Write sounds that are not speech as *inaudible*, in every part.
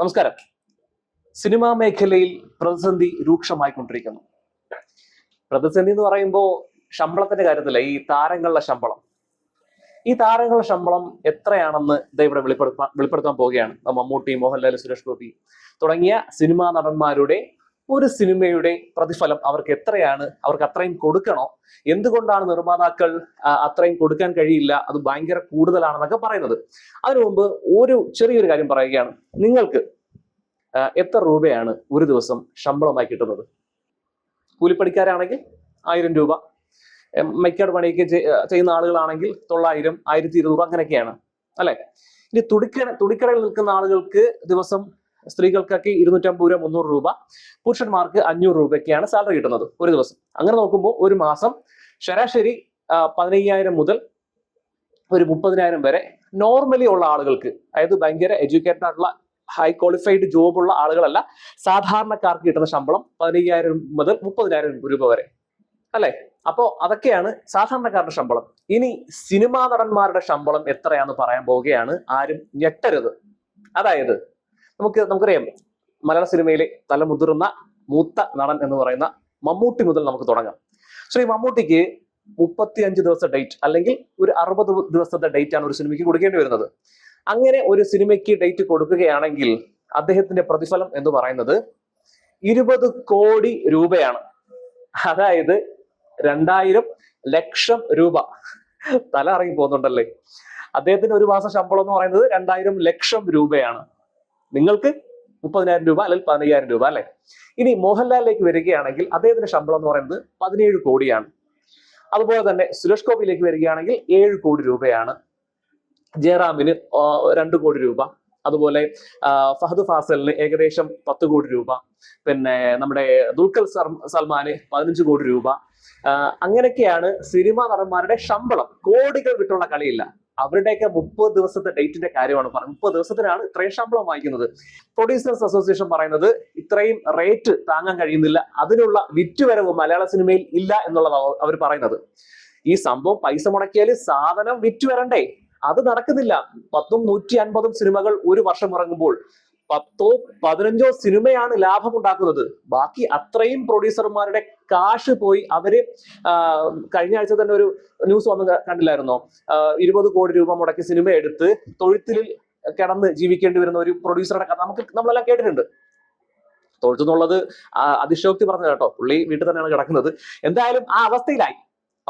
നമസ്കാരം. സിനിമാ മേഖലയിൽ പ്രതിസന്ധി രൂക്ഷമായിക്കൊണ്ടിരിക്കുന്നു. പ്രതിസന്ധി എന്ന് പറയുമ്പോൾ ശമ്പളത്തിന്റെ കാര്യത്തില്ല ഈ താരങ്ങളുടെ ശമ്പളം. ഈ താരങ്ങളുടെ ശമ്പളം എത്രയാണെന്ന് ഇതാ ഇവിടെ വെളിപ്പെടുത്താൻ വെളിപ്പെടുത്താൻ പോവുകയാണ്. മമ്മൂട്ടി മോഹൻലാൽ സുരേഷ് ഗോപി തുടങ്ങിയ സിനിമാ നടന്മാരുടെ ഒരു സിനിമയുടെ പ്രതിഫലം അവർക്ക് എത്രയാണ്? അവർക്ക് അത്രയും കൊടുക്കണോ? എന്തുകൊണ്ടാണ് നിർമ്മാതാക്കൾ അത്രയും കൊടുക്കാൻ കഴിയില്ല? അത് ഭയങ്കര കൂടുതലാണെന്നൊക്കെ പറയുന്നത്. അതിനു മുമ്പ് ഒരു ചെറിയൊരു കാര്യം പറയുകയാണ്. നിങ്ങൾക്ക് എത്ര രൂപയാണ് ഒരു ദിവസം ശമ്പളമായി കിട്ടുന്നത്? കൂലിപ്പണിക്കാരാണെങ്കിൽ ആയിരം രൂപ. മെക്കാട് പണിയൊക്കെ ചെയ്യുന്ന ആളുകളാണെങ്കിൽ തൊള്ളായിരം ആയിരത്തി ഇരുന്നൂറ് അങ്ങനെയൊക്കെയാണ്. അല്ലെ? ഇനി തുടിക്കട തുടിക്കടയിൽ നിൽക്കുന്ന ആളുകൾക്ക് ദിവസം സ്ത്രീകൾക്കൊക്കെ ഇരുന്നൂറ്റമ്പത് രൂപ മുന്നൂറ് രൂപ പുരുഷന്മാർക്ക് അഞ്ഞൂറ് രൂപയ്ക്കാണ് സാലറി കിട്ടുന്നത് ഒരു ദിവസം. അങ്ങനെ നോക്കുമ്പോൾ ഒരു മാസം ശരാശരി പതിനയ്യായിരം മുതൽ ഒരു മുപ്പതിനായിരം വരെ നോർമലി ഉള്ള ആളുകൾക്ക് അതായത് ഭയങ്കര എഡ്യൂക്കേറ്റഡ് ആയിട്ടുള്ള ഹൈ ക്വാളിഫൈഡ് ജോബ് ഉള്ള ആളുകളല്ല സാധാരണക്കാർക്ക് കിട്ടുന്ന ശമ്പളം പതിനയ്യായിരം മുതൽ മുപ്പതിനായിരം രൂപ വരെ. അല്ലെ? അപ്പോ അതൊക്കെയാണ് സാധാരണക്കാരുടെ ശമ്പളം. ഇനി സിനിമാ നടന്മാരുടെ ശമ്പളം എത്രയാന്ന് പറയാൻ പോവുകയാണ് ആരും ഞെട്ടരുത്. അതായത് നമുക്ക് നമുക്കറിയാം. മലയാള സിനിമയിലെ തല മുതിർന്ന മൂത്ത നടൻ എന്ന് പറയുന്ന മമ്മൂട്ടി മുതൽ നമുക്ക് തുടങ്ങാം. ശ്രീ മമ്മൂട്ടിക്ക് മുപ്പത്തി അഞ്ച് ദിവസത്തെ ഡേറ്റ് അല്ലെങ്കിൽ ഒരു അറുപത് ദിവസത്തെ ഡേറ്റ് ആണ് ഒരു സിനിമയ്ക്ക് കൊടുക്കേണ്ടി വരുന്നത്. അങ്ങനെ ഒരു സിനിമയ്ക്ക് ഡേറ്റ് കൊടുക്കുകയാണെങ്കിൽ അദ്ദേഹത്തിന്റെ പ്രതിഫലം എന്ന് പറയുന്നത് ഇരുപത് കോടി രൂപയാണ്. അതായത് രണ്ടായിരം ലക്ഷം രൂപ. തല ഇറങ്ങി പോകുന്നുണ്ടല്ലേ? അദ്ദേഹത്തിന് ഒരു മാസം ശമ്പളം എന്ന് പറയുന്നത് രണ്ടായിരം ലക്ഷം രൂപയാണ്. നിങ്ങൾക്ക് മുപ്പതിനായിരം രൂപ അല്ലെങ്കിൽ പതിനയ്യായിരം രൂപ അല്ലെ? ഇനി മോഹൻലാലിലേക്ക് വരികയാണെങ്കിൽ അദ്ദേഹത്തിന്റെ ശമ്പളം എന്ന് പറയുന്നത് പതിനേഴ് കോടിയാണ്. അതുപോലെ തന്നെ സുരേഷ് ഗോപിയിലേക്ക് വരികയാണെങ്കിൽ ഏഴ് കോടി രൂപയാണ്. ജയറാമിന് രണ്ട് കോടി രൂപ. അതുപോലെ ഫഹദ് ഫാസലിന് ഏകദേശം പത്ത് കോടി രൂപ. പിന്നെ നമ്മുടെ ദുൽഖർ സൽമാന് പതിനഞ്ച് കോടി രൂപ. അങ്ങനെയൊക്കെയാണ് സിനിമാ നടന്മാരുടെ ശമ്പളം. കോടികൾ വിട്ടുള്ള കളിയില്ല. അവരുടെയൊക്കെ മുപ്പത് ദിവസത്തെ ഡേറ്റിന്റെ കാര്യമാണ് പറയുന്നത് മുപ്പത് ദിവസത്തിനാണ് ഇത്രയും ശമ്പളം വാങ്ങിക്കുന്നത്. പ്രൊഡ്യൂസേഴ്സ് അസോസിയേഷൻ പറയുന്നത് ഇത്രയും റേറ്റ് താങ്ങാൻ കഴിയുന്നില്ല. അതിനുള്ള വിറ്റുവരവ് മലയാള സിനിമയിൽ ഇല്ല എന്നുള്ളതാണ് അവർ പറയുന്നത്. ഈ സംഭവം പൈസ മുടക്കിയാൽ സാധനം വിറ്റുവരണ്ടേ? അത് നടക്കുന്നില്ല. പത്തും നൂറ്റി അൻപതും സിനിമകൾ ഒരു വർഷം ഇറങ്ങുമ്പോൾ പത്തോ പതിനഞ്ചോ സിനിമയാണ് ലാഭം ഉണ്ടാക്കുന്നത് ബാക്കി അത്രയും പ്രൊഡ്യൂസർമാരുടെ കാശ് പോയി അവർ കഴിഞ്ഞ ആഴ്ച തന്നെ ഒരു ന്യൂസ് വന്ന് കണ്ടില്ലായിരുന്നോ? ഇരുപത് കോടി രൂപ മുടക്കി സിനിമ എടുത്ത് തൊഴുത്തിൽ കിടന്ന് ജീവിക്കേണ്ടി വരുന്ന ഒരു പ്രൊഡ്യൂസറുടെ കഥ നമുക്ക് നമ്മളെല്ലാം കേട്ടിട്ടുണ്ട്. തൊഴുത്തുന്നുള്ളത് അതിശോക്തി പറഞ്ഞത് കേട്ടോ. പുള്ളി വീട്ടിൽ തന്നെയാണ് കിടക്കുന്നത്. എന്തായാലും ആ അവസ്ഥയിലായി.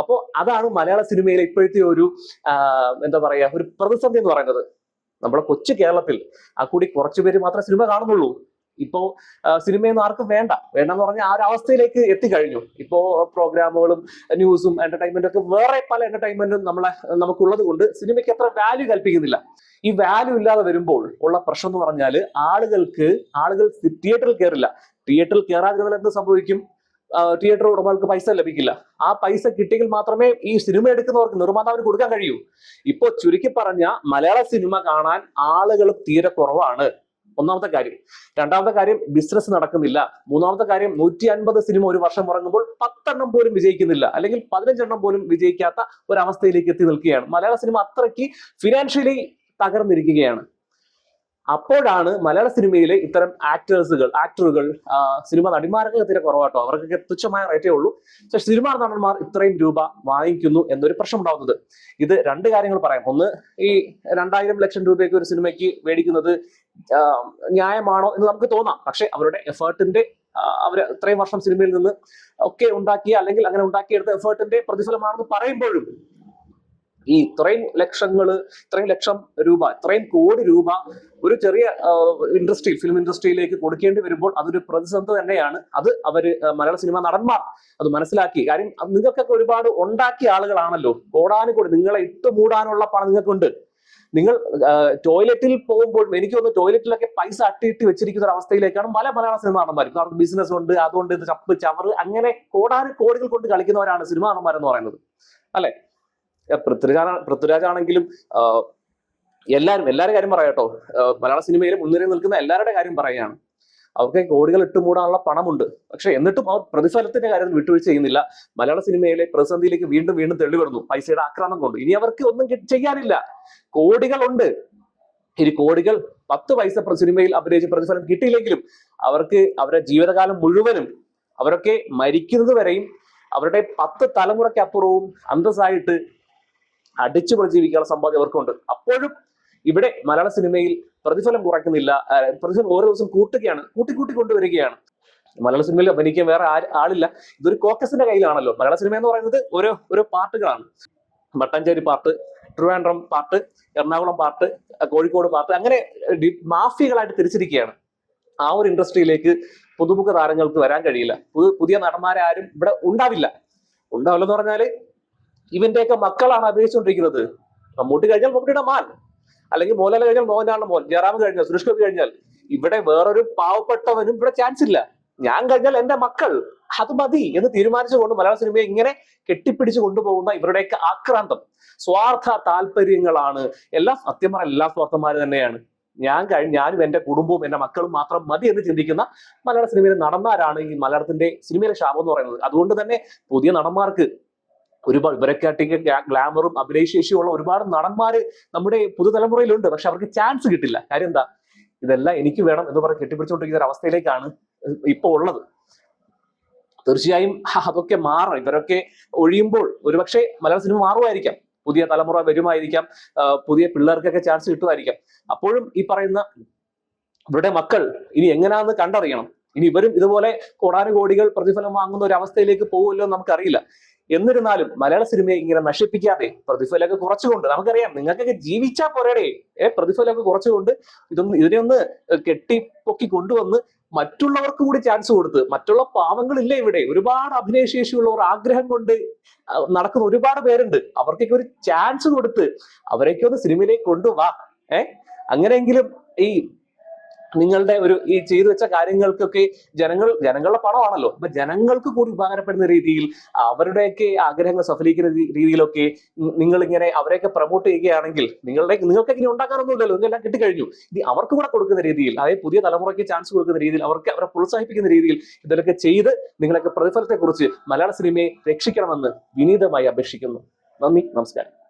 അപ്പോ അതാണ് മലയാള സിനിമയിലെ ഇപ്പോഴത്തെ ഒരു എന്താ പറയാ ഒരു പ്രതിസന്ധി എന്ന് പറയുന്നത്. നമ്മുടെ കൊച്ചു കേരളത്തിൽ ആ കൂടി കുറച്ചുപേര് മാത്രമേ സിനിമ കാണുന്നുള്ളൂ. ഇപ്പോ സിനിമയൊന്നും ആർക്കും വേണ്ട. വേണ്ടെന്ന് പറഞ്ഞാൽ ആ ഒരു അവസ്ഥയിലേക്ക് എത്തിക്കഴിഞ്ഞു. ഇപ്പോ പ്രോഗ്രാമുകളും ന്യൂസും എന്റർടൈൻമെന്റും ഒക്കെ വേറെ പല എന്റർടൈൻമെന്റും നമ്മളെ നമുക്കുള്ളത് കൊണ്ട് സിനിമയ്ക്ക് അത്ര വാല്യൂ കൽപ്പിക്കുന്നില്ല. ഈ വാല്യൂ ഇല്ലാതെ വരുമ്പോൾ ഉള്ള പ്രശ്നം എന്ന് പറഞ്ഞാൽ ആളുകൾക്ക് ആളുകൾ തിയേറ്ററിൽ കയറില്ല തിയേറ്ററിൽ കയറാതിരുന്നാൽ എന്ത് സംഭവിക്കും? തിയേറ്റർ ഉടമകൾക്ക് പൈസ ലഭിക്കില്ല. ആ പൈസ കിട്ടിയെങ്കിൽ മാത്രമേ ഈ സിനിമ എടുക്കുന്നവർക്ക് നിർമ്മാതാവിന് കൊടുക്കാൻ കഴിയൂ. ഇപ്പോ ചുരുക്കി പറഞ്ഞ മലയാള സിനിമ കാണാൻ ആളുകൾ തീരെ കുറവാണ്. ഒന്നാമത്തെ കാര്യം. രണ്ടാമത്തെ കാര്യം ബിസിനസ് നടക്കുന്നില്ല. മൂന്നാമത്തെ കാര്യം നൂറ്റി അൻപത് സിനിമ ഒരു വർഷം ഉറങ്ങുമ്പോൾ പത്തെണ്ണം പോലും വിജയിക്കുന്നില്ല. അല്ലെങ്കിൽ പതിനഞ്ചെണ്ണം പോലും വിജയിക്കാത്ത ഒരവസ്ഥയിലേക്ക് എത്തി നിൽക്കുകയാണ്. മലയാള സിനിമ അത്രയ്ക്ക് ഫിനാൻഷ്യലി തകർന്നിരിക്കുകയാണ്. അപ്പോഴാണ് മലയാള സിനിമയിലെ ഇത്തരം ആക്ടേഴ്സുകൾ ആക്ടറുകൾ സിനിമ നടിമാരൊക്കെ തീരെ കുറവാട്ടോ. അവർക്കൊക്കെ തുച്ഛമായ റേറ്റേ ഉള്ളൂ. പക്ഷെ സിനിമ നടന്മാർ ഇത്രയും രൂപ വാങ്ങിക്കുന്നു എന്നൊരു പ്രശ്നം ഉണ്ടാവുന്നത് ഇത് രണ്ട് കാര്യങ്ങൾ പറയാം. ഒന്ന് ഈ രണ്ടായിരം ലക്ഷം രൂപയ്ക്ക് ഒരു സിനിമയ്ക്ക് മേടിക്കുന്നത് ന്യായമാണോ എന്ന് നമുക്ക് തോന്നാം. പക്ഷെ അവരുടെ എഫേർട്ടിന്റെ അവർ ഇത്രയും വർഷം സിനിമയിൽ നിന്ന് ഒക്കെ ഉണ്ടാക്കിയ അല്ലെങ്കിൽ അങ്ങനെ ഉണ്ടാക്കിയെടുത്ത എഫേർട്ടിന്റെ പ്രതിഫലമാണെന്ന് പറയുമ്പോഴും ഈ ഇത്രയും ലക്ഷങ്ങൾ ഇത്രയും ലക്ഷം രൂപ ഇത്രയും കോടി രൂപ ഒരു ചെറിയ ഇൻഡസ്ട്രി ഫിലിം ഇൻഡസ്ട്രിയിലേക്ക് കൊടുക്കേണ്ടി വരുമ്പോൾ അതൊരു പ്രതിസന്ധി തന്നെയാണ്. അത് അവർ മലയാള സിനിമ നടന്മാർ അത് മനസ്സിലാക്കി. കാര്യം നിങ്ങൾക്കൊക്കെ ഒരുപാട് ഉണ്ടാക്കിയ ആളുകളാണല്ലോ. കോടാനുകൂടി നിങ്ങളെ ഇട്ട് മൂടാനുള്ള പണം നിങ്ങൾക്കുണ്ട്. നിങ്ങൾ ടോയ്ലറ്റിൽ പോകുമ്പോൾ എനിക്ക് തോന്നുന്നു ടോയ്ലറ്റിലൊക്കെ പൈസ അട്ടിയിട്ട് വെച്ചിരിക്കുന്ന ഒരു അവസ്ഥയിലേക്കാണ് പല മലയാള സിനിമ നടന്മാരും. അവർക്ക് ബിസിനസ് ഉണ്ട് അതുകൊണ്ട് ചപ്പ് ചവറ് അങ്ങനെ കോടാനു കോടികൾ കൊണ്ട് കളിക്കുന്നവരാണ് സിനിമ നടന്മാരെന്ന് പറയുന്നത്. അല്ലെ? പൃഥ്വിരാജ് പൃഥ്വിരാജ് ആണെങ്കിലും ആ, എല്ലാരും എല്ലാവരുടെ കാര്യം പറയാട്ടോ മലയാള സിനിമയിലെ മുൻനിരയിൽ നിൽക്കുന്ന എല്ലാവരുടെ കാര്യം പറയുകയാണ്. അവർക്ക് കോടികൾ ഇട്ടുമൂടാനുള്ള പണമുണ്ട്. പക്ഷെ എന്നിട്ടും അവർ പ്രതിഫലത്തിന്റെ കാര്യം വിട്ടുവീഴ്ച ചെയ്യുന്നില്ല. മലയാള സിനിമയിലെ പ്രതിസന്ധിയിലേക്ക് വീണ്ടും വീണ്ടും തെളിവിടുന്നു പൈസയുടെ ആക്രമണം കൊണ്ട്. ഇനി അവർക്ക് ഒന്നും ചെയ്യാനില്ല. കോടികൾ ഉണ്ട് ഇനി കോടികൾ പത്ത് പൈസ സിനിമയിൽ അഭിനയിച്ച് പ്രതിഫലം കിട്ടിയില്ലെങ്കിലും അവർക്ക് അവരുടെ ജീവിതകാലം മുഴുവനും അവരൊക്കെ മരിക്കുന്നത് വരെയും അവരുടെ പത്ത് തലമുറയ്ക്ക് അപ്പുറവും അന്തസ്സായിട്ട് അടിച്ചു പ്രജീവിക്കാനുള്ള സമ്പാദ്യം അവർക്കുണ്ട്. അപ്പോഴും ഇവിടെ മലയാള സിനിമയിൽ പ്രതിഫലം കുറയ്ക്കുന്നില്ല. പ്രതിഫലം ഓരോ ദിവസം കൂട്ടുകയാണ് കൂട്ടി കൂട്ടി കൊണ്ടുവരികയാണ്. മലയാള സിനിമയിൽ അഭിനയിക്കാൻ വേറെ ആളില്ല. ഇതൊരു കോക്കസിന്റെ കയ്യിലാണല്ലോ. മലയാള സിനിമ എന്ന് പറയുന്നത് ഓരോ ഓരോ പാട്ടുകളാണ്. മട്ടാഞ്ചേരി പാട്ട് ട്രിവാൻഡ്രം പാട്ട് എറണാകുളം പാട്ട് കോഴിക്കോട് പാട്ട് അങ്ങനെ മാഫിയകളായിട്ട് തിരിച്ചിരിക്കുകയാണ്. ആ ഒരു ഇൻഡസ്ട്രിയിലേക്ക് പുതുമുഖ താരങ്ങൾക്ക് വരാൻ കഴിയില്ല. പുതിയ നടന്മാരാരും ഇവിടെ ഉണ്ടാവില്ല. ഉണ്ടാവില്ലെന്ന് പറഞ്ഞാൽ ഇവന്റെയൊക്കെ മക്കളാണ് അഭിനയിച്ചുകൊണ്ടിരിക്കുന്നത്. മമ്മൂട്ടി കഴിഞ്ഞാൽ മമ്മൂട്ടിയുടെ മാൻ അല്ലെങ്കിൽ മോഹൻലാൽ കഴിഞ്ഞാൽ മോഹൻലാലിന്റെ മോൻ. ജയറാം കഴിഞ്ഞാൽ സുരേഷ് ഗോപി കഴിഞ്ഞാൽ. ഇവിടെ വേറൊരു പാവപ്പെട്ടവനും ഇവിടെ ചാൻസ് ഇല്ല. ഞാൻ കഴിഞ്ഞാൽ എന്റെ മക്കൾ. അത് മതി എന്ന് തീരുമാനിച്ചുകൊണ്ട് മലയാള സിനിമയെ ഇങ്ങനെ കെട്ടിപ്പിടിച്ചു കൊണ്ടുപോകുന്ന ഇവരുടെയൊക്കെ ആക്രാന്തം. സ്വാർത്ഥ താല്പര്യങ്ങളാണ്. എല്ലാ സത്യം പറഞ്ഞ എല്ലാ സ്വാർത്ഥന്മാരും തന്നെയാണ്. ഞാൻ കഴിഞ്ഞ ഞാനും എന്റെ കുടുംബവും എന്റെ മക്കളും മാത്രം മതി എന്ന് ചിന്തിക്കുന്ന മലയാള സിനിമയിലെ നടന്മാരാണ് ഈ മലയാളത്തിന്റെ സിനിമയിലെ ശാപം എന്ന് പറയുന്നത്. അതുകൊണ്ട് തന്നെ പുതിയ നടന്മാർക്ക് ഒരുപാട് ഇവരൊക്കെ ഗ്ലാമറും അഭിനയശേഷിയുള്ള ഒരുപാട് നടന്മാര് നമ്മുടെ പുതുതലമുറയിലുണ്ട്. പക്ഷെ അവർക്ക് ചാൻസ് കിട്ടില്ല. കാര്യം എന്താ? ഇതെല്ലാം എനിക്ക് വേണം എന്ന് പറഞ്ഞ് കെട്ടിപ്പിടിച്ചുകൊണ്ടിരിക്കുന്ന ഒരു അവസ്ഥയിലേക്കാണ് ഇപ്പൊ ഉള്ളത്. തീർച്ചയായും *laughs* അതൊക്കെ മാറണം. ഇവരൊക്കെ ഒഴിയുമ്പോൾ ഒരുപക്ഷെ മലയാള സിനിമ മാറുമായിരിക്കാം. പുതിയ തലമുറ വരുമായിരിക്കാം. പുതിയ പിള്ളേർക്കൊക്കെ ചാൻസ് കിട്ടുമായിരിക്കാം. അപ്പോഴും ഈ പറയുന്ന ഇവരുടെ മക്കൾ ഇനി എങ്ങനെയാണെന്ന് കണ്ടറിയണം. ഇനി ഇവരും ഇതുപോലെ കോടാനുകോടികൾ പ്രതിഫലം വാങ്ങുന്ന ഒരു അവസ്ഥയിലേക്ക് പോകുമല്ലോ നമുക്കറിയില്ല. എന്നിരുന്നാലും മലയാള സിനിമയെ ഇങ്ങനെ നശിപ്പിക്കാതെ പ്രതിഫലമൊക്കെ കുറച്ചുകൊണ്ട് നമുക്കറിയാം നിങ്ങൾക്കൊക്കെ ജീവിച്ചാൽ പോരാടേ. ഏ പ്രതിഫലമൊക്കെ കുറച്ചുകൊണ്ട് ഇതൊന്ന് ഇതിനെ ഒന്ന് കെട്ടിപ്പൊക്കി കൊണ്ടുവന്ന് മറ്റുള്ളവർക്ക് കൂടി ചാൻസ് കൊടുത്ത് മറ്റുള്ള പാവങ്ങളില്ലേ ഇവിടെ? ഒരുപാട് അഭിനയശേഷിയുള്ളവർ ആഗ്രഹം കൊണ്ട് നടക്കുന്ന ഒരുപാട് പേരുണ്ട്. അവർക്കൊക്കെ ഒരു ചാൻസ് കൊടുത്ത് അവരെയൊക്കെ ഒന്ന് സിനിമയിലേക്ക് കൊണ്ടുവാ. ഏ അങ്ങനെയെങ്കിലും ഈ നിങ്ങളുടെ ഒരു ഈ ചെയ്തു വെച്ച കാര്യങ്ങൾക്കൊക്കെ ജനങ്ങൾ ജനങ്ങളുടെ പണമാണല്ലോ. അപ്പൊ ജനങ്ങൾക്ക് കൂടി ഉപകാരപ്പെടുന്ന രീതിയിൽ അവരുടെയൊക്കെ ആഗ്രഹങ്ങൾ സഫലിക്കുന്ന രീതിയിലൊക്കെ നിങ്ങൾ ഇങ്ങനെ അവരെയൊക്കെ പ്രൊമോട്ട് ചെയ്യുകയാണെങ്കിൽ നിങ്ങളുടെ നിങ്ങൾക്ക് ഇനി ഉണ്ടാക്കാറൊന്നുമില്ലല്ലോ ഇതെല്ലാം കിട്ടിക്കഴിഞ്ഞു. ഇനി അവർക്ക് കൂടെ കൊടുക്കുന്ന രീതിയിൽ അതായത് പുതിയ തലമുറയ്ക്ക് ചാൻസ് കൊടുക്കുന്ന രീതിയിൽ അവർക്ക് അവരെ പ്രോത്സാഹിപ്പിക്കുന്ന രീതിയിൽ ഇതൊക്കെ ചെയ്ത് നിങ്ങളൊക്കെ പ്രതിഫലത്തെക്കുറിച്ച് മലയാള സിനിമയെ രക്ഷിക്കണമെന്ന് വിനീതമായി അപേക്ഷിക്കുന്നു. നന്ദി നമസ്കാരം.